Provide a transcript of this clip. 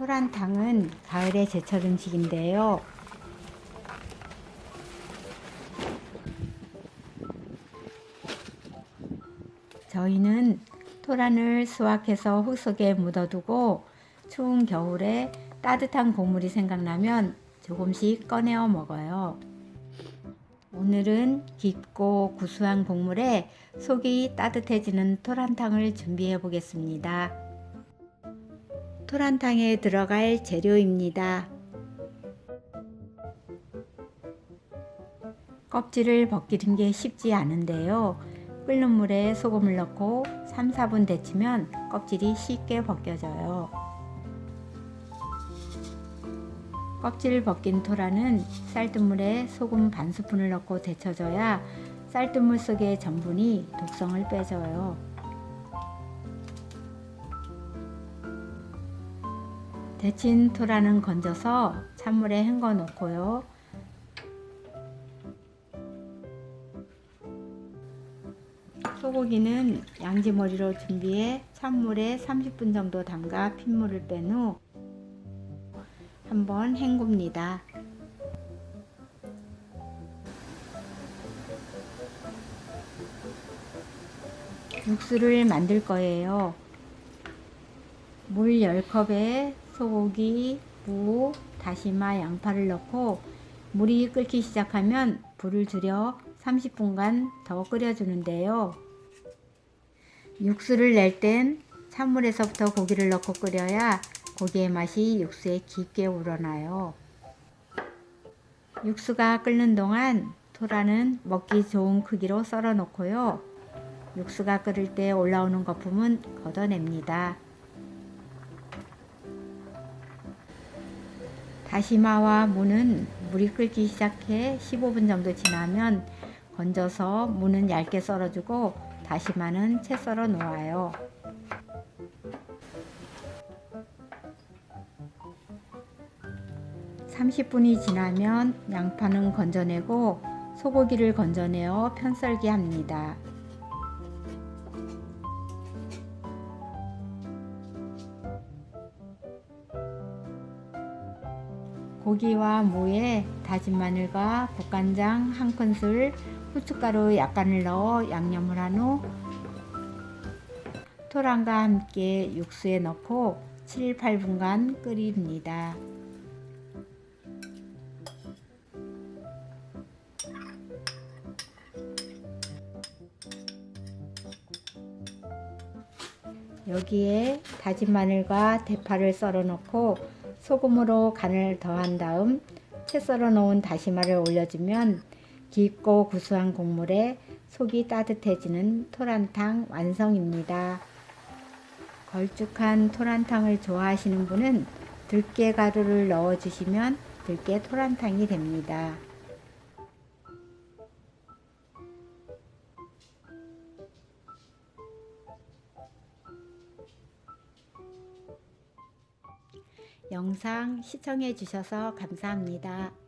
토란탕은 가을의 제철 음식인데요. 저희는 토란을 수확해서 흙 속에 묻어두고 추운 겨울에 따뜻한 국물이 생각나면 조금씩 꺼내어 먹어요. 오늘은 깊고 구수한 국물에 속이 따뜻해지는 토란탕을 준비해 보겠습니다. 토란탕에 들어갈 재료입니다. 껍질을 벗기는 게 쉽지 않은데요. 끓는 물에 소금을 넣고 3, 4분 데치면 껍질이 쉽게 벗겨져요. 껍질 벗긴 토라는 쌀뜨물에 소금 반 스푼을 넣고 데쳐줘야 쌀뜨물 속의 전분이 독성을 빼줘요. 데친 토라는 건져서 찬물에 헹궈 놓고요. 소고기는 양지머리로 준비해 찬물에 30분 정도 담가 핏물을 뺀 후 한번 헹굽니다. 육수를 만들 거예요. 물 10컵에 소고기, 무, 다시마, 양파를 넣고 물이 끓기 시작하면 불을 줄여 30분간 더 끓여주는데요. 육수를 낼 땐 찬물에서부터 고기를 넣고 끓여야 고기의 맛이 육수에 깊게 우러나요. 육수가 끓는 동안 토라는 먹기 좋은 크기로 썰어 놓고요. 육수가 끓을 때 올라오는 거품은 걷어냅니다. 다시마와 무는 물이 끓기 시작해 15분 정도 지나면 건져서 무는 얇게 썰어주고 다시마는 채 썰어 놓아요. (30분이) 지나면 양파는 건져내고 소고기를 건져내어 편썰기 합니다. 고기와 무에 다진 마늘과 국간장 한 큰술, 후춧가루 약간을 넣어 양념을 한 후 토랑과 함께 육수에 넣고 7, 8분간 끓입니다. 여기에 다진 마늘과 대파를 썰어 넣고 소금으로 간을 더한 다음 채 썰어 놓은 다시마를 올려주면 깊고 구수한 국물에 속이 따뜻해지는 토란탕 완성입니다. 걸쭉한 토란탕을 좋아하시는 분은 들깨 가루를 넣어 주시면 들깨 토란탕이 됩니다. 영상 시청해 주셔서 감사합니다.